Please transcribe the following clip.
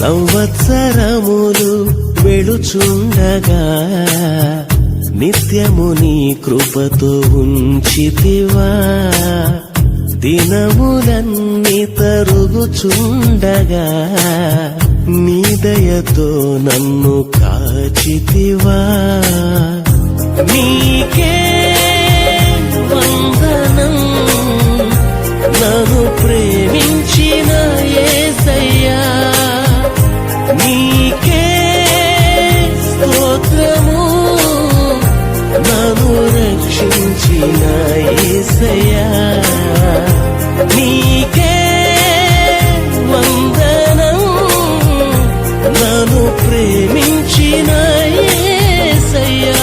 సంవత్సరములు వెళుచుండగా నిత్యము నీ కృపతో ఉంచితివా. దినములన్నీ తరుగుచుండగా నీ దయతో నన్ను కాచితివా. ఏసయ్యా నీకే వందనం. నన్ను ప్రేమించిన ఏసయ్యా.